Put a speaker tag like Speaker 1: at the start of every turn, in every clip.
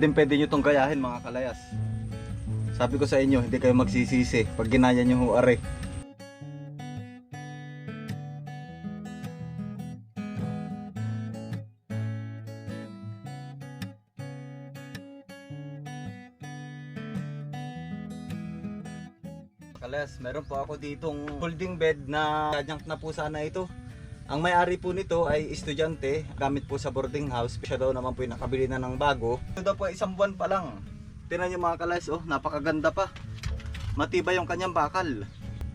Speaker 1: Din pwede nyo itong gayahin mga kalayas. Sabi ko sa inyo, hindi kayo magsisisi pag ginaya nyo ho are. Kalayas, meron po ako ditong folding bed na junk na po sana ito. Ang may-ari po nito ay estudyante, gamit po sa boarding house. Siya daw naman po yung nakabili na ng bago. Ito daw po isang buwan pa lang. Tinan niyo mga kalayas, oh, napakaganda pa. Matibay yung kanyang bakal.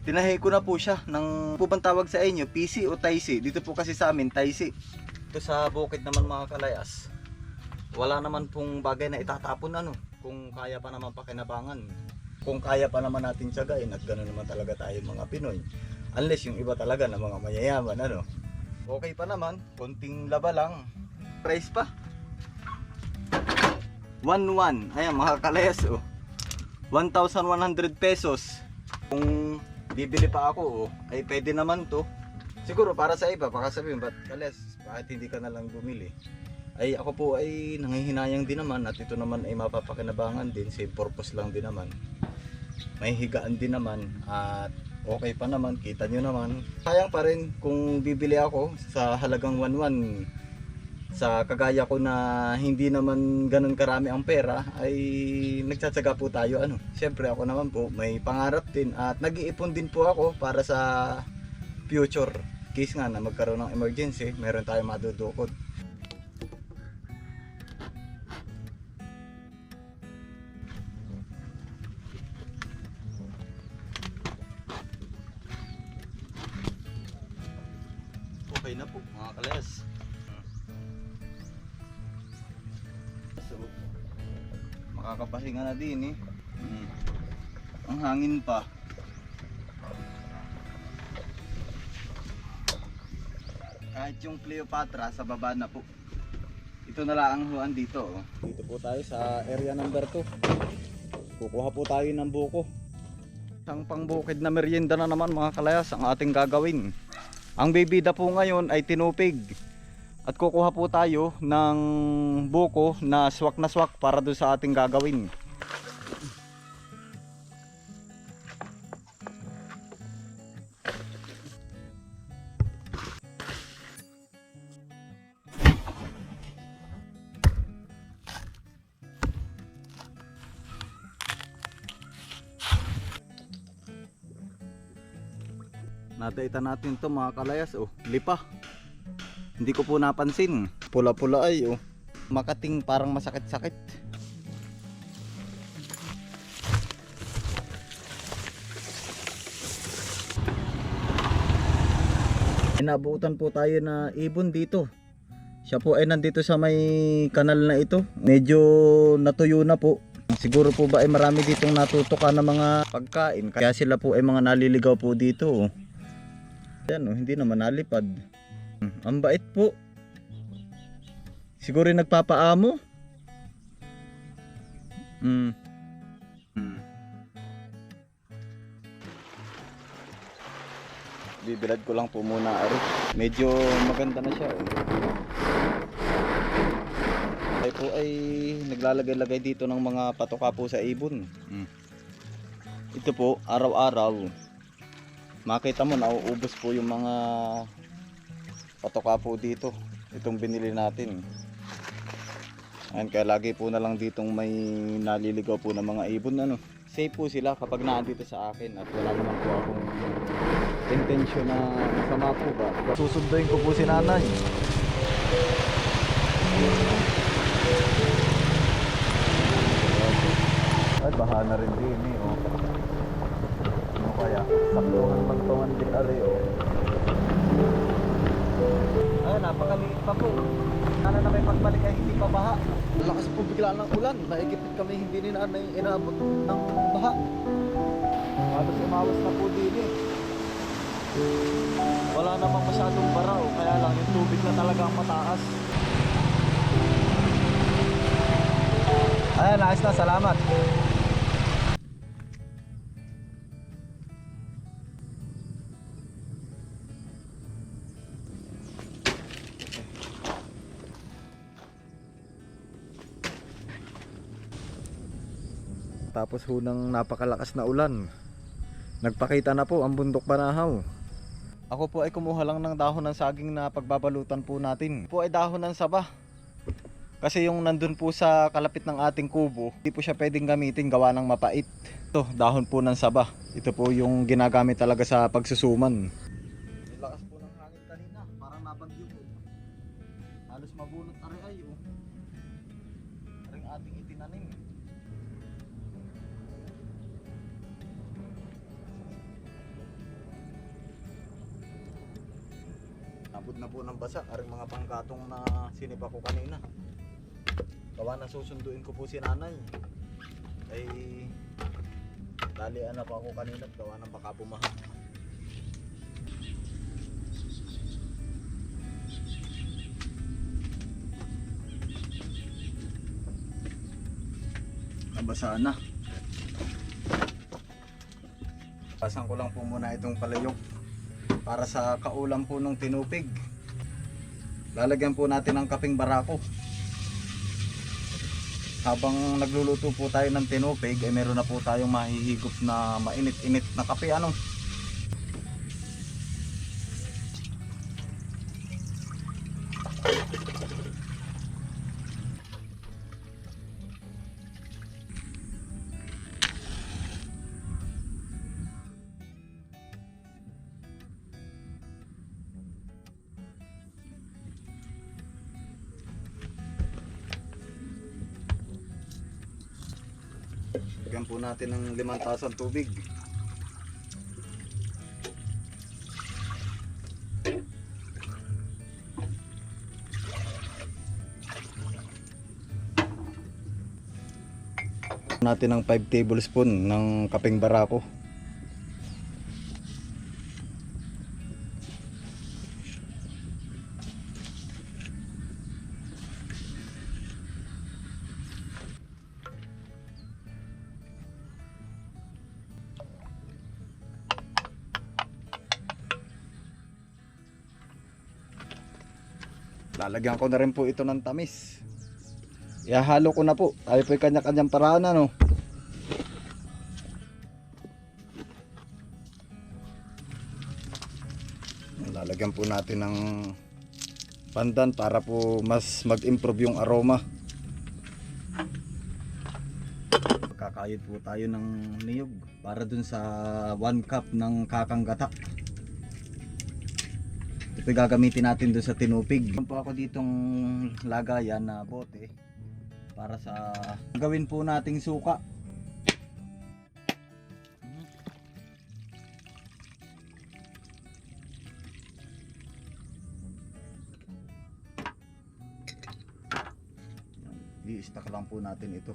Speaker 1: Tinahi ko na po siya ng pupang tawag sa inyo, PC o Taisi. Dito po kasi sa amin, Taisi. Ito sa bukid naman mga kalayas. Wala naman pong bagay na itatapon ano, kung kaya pa naman pakinabangan. Kung kaya pa naman natin tiyagain at gano'n naman talaga tayo mga Pinoy. Unless yung iba talaga na mga mayayaman ano. Okay pa naman, konting laba lang. Price pa. 1-1. Ayan mga kalayas oh. 1,100 pesos. Kung bibili pa ako oh, ay pwede naman to. Siguro para sa iba, baka sabihin, ba't kalayas, bakit hindi ka na lang bumili? Ay ako po ay nangihinayang din naman at ito naman ay mapapakinabangan din, same purpose lang din naman. May higaan din naman at okay pa naman, kita nyo naman. Sayang pa rin kung bibili ako sa halagang 1-1 sa kagaya ko na hindi naman ganun karami ang pera ay nagtsatsaga po tayo ano. Siyempre ako naman po may pangarap din at nag-iipon din po ako para sa future case nga na magkaroon ng emergency, meron tayong madudukot. Din eh. Mm. Ang hangin pa. Kahit yung Cleopatra sa baba na po. Ito na lang ang huan dito. Oh. Dito po tayo sa area number 2. Kukuha po tayo ng buko. Isang pangbukid na merienda na naman mga kalayas ang ating gagawin. Ang bibida po ngayon ay tinupig. At kukuha po tayo ng buko na swak na swak para doon sa ating gagawin. Nataita natin to mga kalayas oh, lipa. Hindi ko po napansin. Pula-pula ay oh. Makating parang masakit-sakit. Inabutan po tayo na ibon dito. Siya po ay nandito sa may kanal na ito. Medyo natuyo na po. Siguro po ba ay marami ditong natutukan ng mga pagkain. Kaya sila po ay mga naliligaw po dito. oh. Yan oh, hindi naman nalipad. Ang bait po. Siguro yung nagpapaamo. Mm. Mm. Bibilad ko lang po muna ari. Medyo maganda na siya. Oh. Ay po ay naglalagay-lagay dito ng mga patoka po sa ibon. Mm. Ito po araw-araw makita mo nauubos po yung mga patoka po dito. Itong binili natin. Ayan, kaya lagi po na lang ditong may naliligaw po ng mga ibon ano. Safe po sila kapag naandito sa akin at wala naman po akong intention na masama po ba. Susunduin ko po si nanay. Ay baha na rin din eh oh. Ano kaya? Saktuhan man tungan di ari o. Ay, napakaliit pa po. Sana na may pagbalik ay hindi pa baha. Lakas po bigla ng ulan. Naigipit kami hindi ni nanay inabot ng baha. Halos umawas na po din eh. Wala namang masyadong baraw. Kaya lang yung tubig na talaga ang mataas. Ayan, ayos na. Salamat. Kakatapos ho ng napakalakas na ulan. Nagpakita na po ang bundok banahaw. Ako po ay kumuha lang ng dahon ng saging na pagbabalutan po natin. Po ay dahon ng saba. Kasi yung nandun po sa kalapit ng ating kubo, hindi po siya pwedeng gamitin gawa ng mapait. Ito, dahon po ng saba. Ito po yung ginagamit talaga sa pagsusuman. Na po ng basa, aring mga pangkatong na sinipa ko kanina. Gawa na susunduin ko po si nanay. Ay dalian na po ako kanina at gawa ng baka bumaha. Nabasa na. Pasan ko lang po muna itong palayok para sa kaulam po ng tinupig. Lalagyan po natin ng kaping barako. Habang nagluluto po tayo ng tinupig, ay meron na po tayong mahihigop na mainit-init na kape. Ano? Natin ng limang tasang tubig. natin ng 5 tablespoon ng kapeng barako. Lalagyan ko na rin po ito ng tamis. Ihahalo ko na po. Tayo po yung kanya-kanyang paraan ano. Lalagyan po natin ng pandan para po mas mag-improve yung aroma. Kakayod po tayo ng niyog para dun sa 1 cup ng kakang gata. Ito gagamitin natin dun sa tinupig. Meron po ako ditong lagayan na bote para sa gawin po nating suka. I-stack lang po natin ito.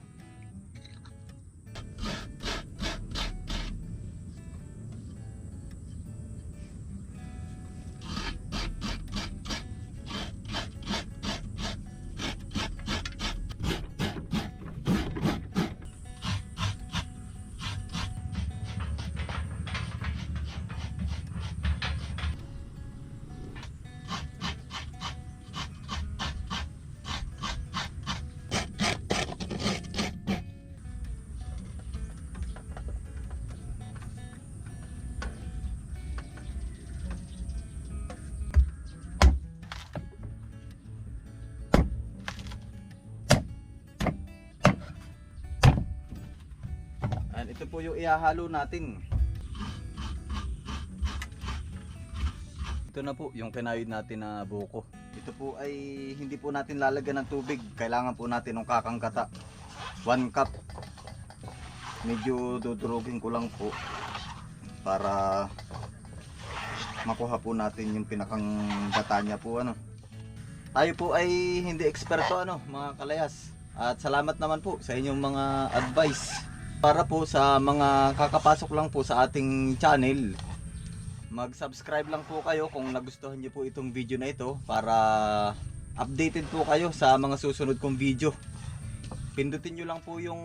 Speaker 1: Po yung ihahalo natin. Ito na po yung kinayod natin na buko. Ito po ay hindi po natin lalagyan ng tubig. Kailangan po natin ng kakangkata. 1 cup. Medyo dudurugin ko lang po para makuha po natin yung pinakang gata niya po ano. Tayo po ay hindi eksperto ano mga kalayas. At salamat naman po sa inyong mga advice para po sa mga kakapasok lang po sa ating channel. Mag-subscribe lang po kayo kung nagustuhan niyo po itong video na ito para updated po kayo sa mga susunod kong video. Pindutin nyo lang po yung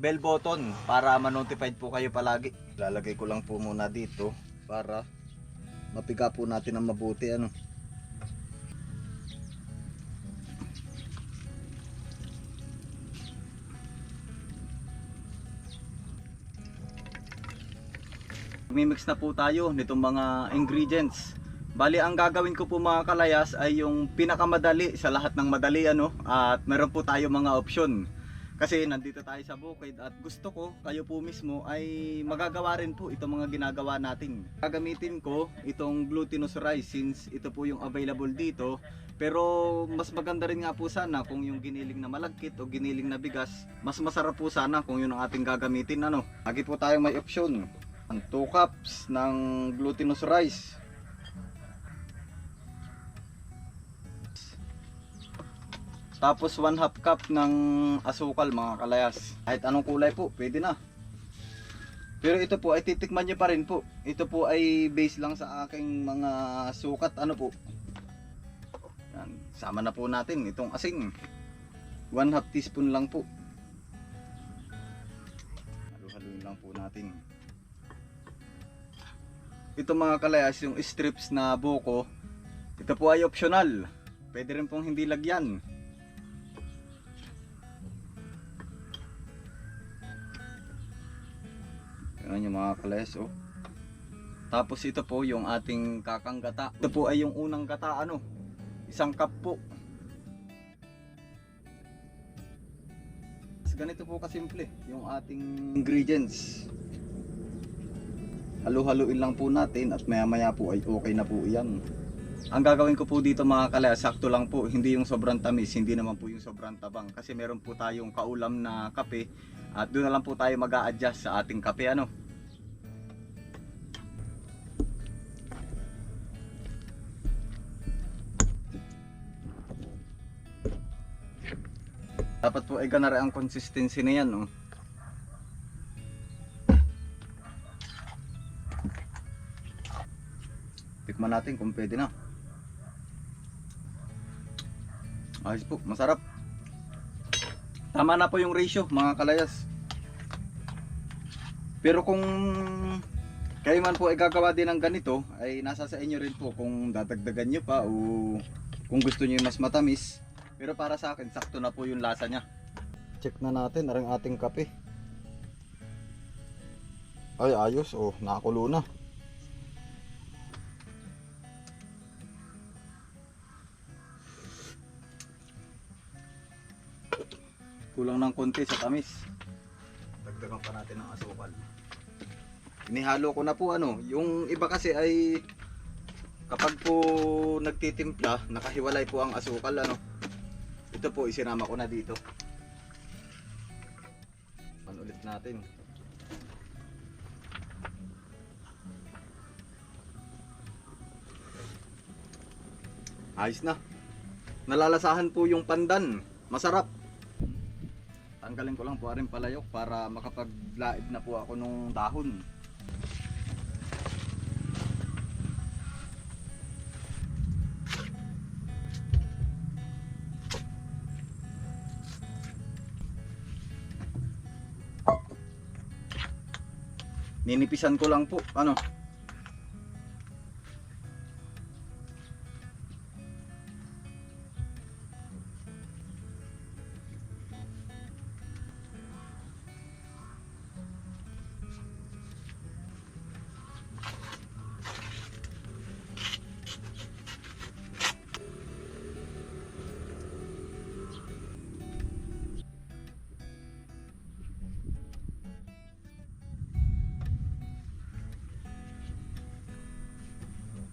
Speaker 1: bell button para ma-notified po kayo palagi. Lalagay ko lang po muna dito para mapiga po natin ang mabuti ano Mimix na po tayo nitong mga ingredients. Bali, ang gagawin ko po mga kalayas ay yung pinakamadali sa lahat ng madali ano. At meron po tayo mga option. Kasi nandito tayo sa bukid at gusto ko kayo po mismo ay magagawa rin po itong mga ginagawa natin. Gagamitin ko itong glutinous rice since ito po yung available dito. Pero mas maganda rin nga po sana kung yung giniling na malagkit o giniling na bigas, mas masarap po sana kung yun ang ating gagamitin ano. Lagi po tayo may option. Ang 2 cups ng glutinous rice. Tapos 1 half cup ng asukal mga kalayas. Kahit anong kulay po, pwede na. Pero ito po ay titikman nyo pa rin po. Ito po ay base lang sa aking mga sukat. Ano po? Yan. Sama na po natin itong asin. 1 half teaspoon lang po. Halu-haluin lang po natin. Ito mga kalayas, yung strips na buko. Ito po ay optional. Pwede rin pong hindi lagyan. Yan yung mga kalayas oh. Tapos ito po yung ating kakang gata. Ito po ay yung unang gata ano. Isang cup po. Ganito po kasimple yung ating ingredients. Halu-haluin lang po natin at maya maya po ay okay na po iyan. Ang gagawin ko po dito mga kalaya, sakto lang po, hindi yung sobrang tamis, hindi naman po yung sobrang tabang. Kasi meron po tayong kaulam na kape at doon na lang po tayo mag adjust sa ating kape ano. Dapat po ay ganari ang consistency na yan, no? Tikman natin kung pwede na. Ayos po, masarap. Tama na po yung ratio, mga kalayas. Pero kung kayo man po ay gagawa din ng ganito, ay nasa sa inyo rin po kung dadagdagan nyo pa o kung gusto nyo mas matamis. Pero para sa akin, sakto na po yung lasa niya. Check na natin ang ating kape. Ay, ayos. Oh, nakakulo na. Kulang ng konti sa tamis. Dagdagan pa natin ng asukal. Inihalo ko na po ano. Yung iba kasi ay kapag po nagtitimpla, nakahiwalay po ang asukal ano. Ito po isinama ko na dito. Pan ulit natin. Ayos na. Nalalasahan po yung pandan. Masarap. Tanggalin ko lang po rin palayok para makapaglaib na po ako nung dahon. Ninipisan ko lang po. Ano?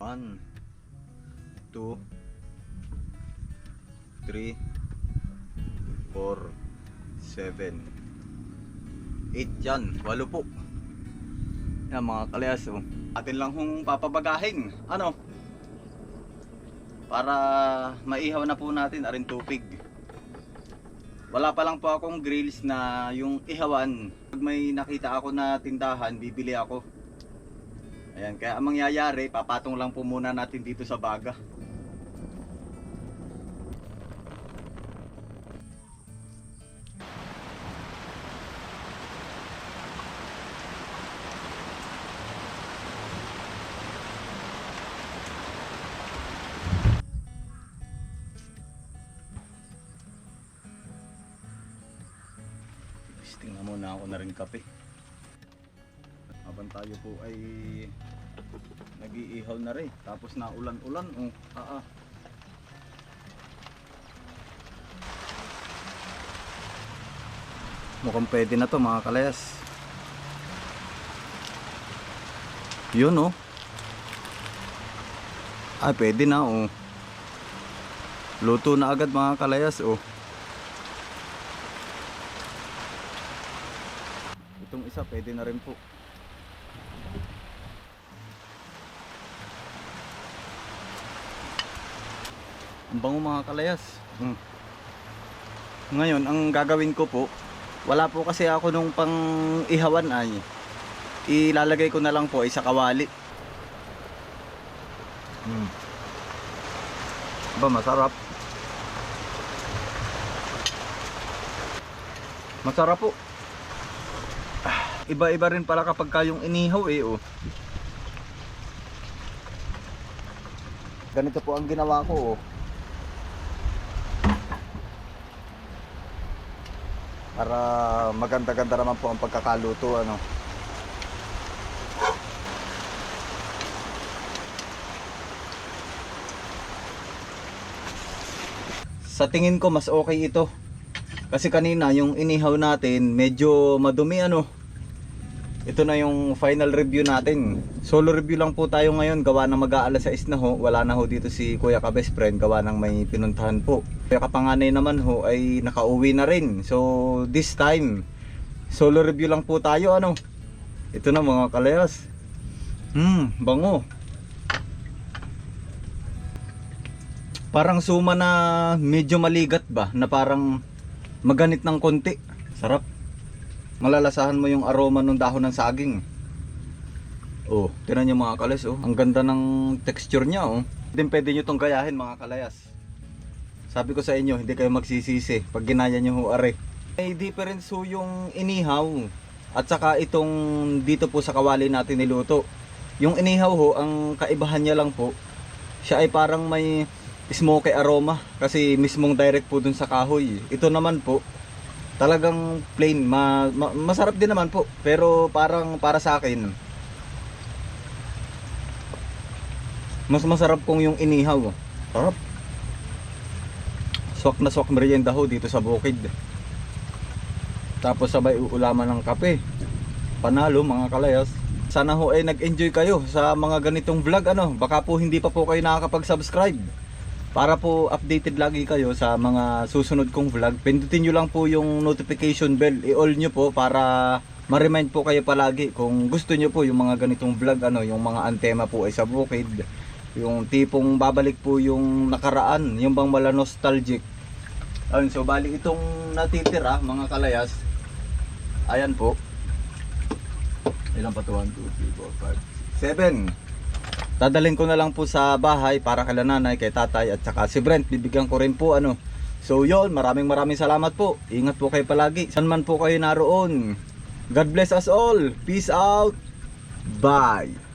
Speaker 1: One, two, three, four, seven, eight yan. Walo po. Yan mga kalayas oh. Atin lang hong papabagahin. Ano? Para maihaw na po natin arin tubig. Wala pa lang po akong grills na yung ihawan. Pag may nakita ako na tindahan, bibili ako. Ayan, kaya ang mangyayari, papatong lang po muna natin dito sa baga. Tingnan muna ako na rin kape. Nag-iihaw na rin. Tapos na ulan-ulan. Oh, ah, ah. Mukhang pwede na to mga kalayas. Yun oh. Ay pwede na oh. Luto na agad mga kalayas oh. Itong isa pwede na rin po. Ang bango mga kalayas. Mm. Ngayon, ang gagawin ko po, wala po kasi ako nung pang ihawan ay ilalagay ko na lang po ay sa kawali. Mm. Ba masarap. Masarap po. Ah, Iba-iba rin pala kapag kayong inihaw eh oh. Ganito po ang ginawa ko oh. Para maganda-ganda naman po ang pagkakaluto ano. Sa tingin ko mas okay ito. Kasi kanina yung inihaw natin medyo madumi ano. Ito na yung final review natin. Solo review lang po tayo ngayon. Gawa na mag-aalas 6 na ho. Wala na ho dito si Kuya ka best friend. Gawa ng may pinuntahan po. Kuya kapanganay naman ho ay nakauwi na rin. So this time, solo review lang po tayo ano. Ito na mga kalayas. Hmm, bango. Parang suma na medyo maligat ba? Na parang maganit ng konti. Sarap malalasahan mo yung aroma ng dahon ng saging. Oh, tinan niyo mga kalayas oh. Ang ganda ng texture niya oh. Hindi pwede niyo tong gayahin mga kalayas. Sabi ko sa inyo, hindi kayo magsisisi pag ginaya niyo ho are. May difference ho yung inihaw at saka itong dito po sa kawali natin niluto. Yung inihaw ho, ang kaibahan niya lang po, siya ay parang may smoky aroma kasi mismong direct po dun sa kahoy. Ito naman po, talagang plain ma, ma- masarap din naman po pero parang para sa akin mas masarap kung yung inihaw. Sarap. Swak na swak merienda ho dito sa bukid. Tapos sabay uulaman ng kape. Panalo mga kalayas. Sana ho ay nag-enjoy kayo sa mga ganitong vlog ano? Baka po hindi pa po kayo nakakapag-subscribe para po updated lagi kayo sa mga susunod kong vlog, pindutin nyo lang po yung notification bell. I-all nyo po para ma-remind po kayo palagi kung gusto nyo po yung mga ganitong vlog, ano, yung mga antema po ay sa bukid. Yung tipong babalik po yung nakaraan, yung bang mala nostalgic. Ayun, so bali itong natitira mga kalayas. Ayan po. Ilan pa to? 1, 2, 3, 4, 5, 7. Dadalhin ko na lang po sa bahay para kay nanay, kay tatay at saka si Brent. Bibigyan ko rin po ano. So yon, maraming maraming salamat po. Ingat po kayo palagi. San man po kayo naroon. God bless us all. Peace out. Bye.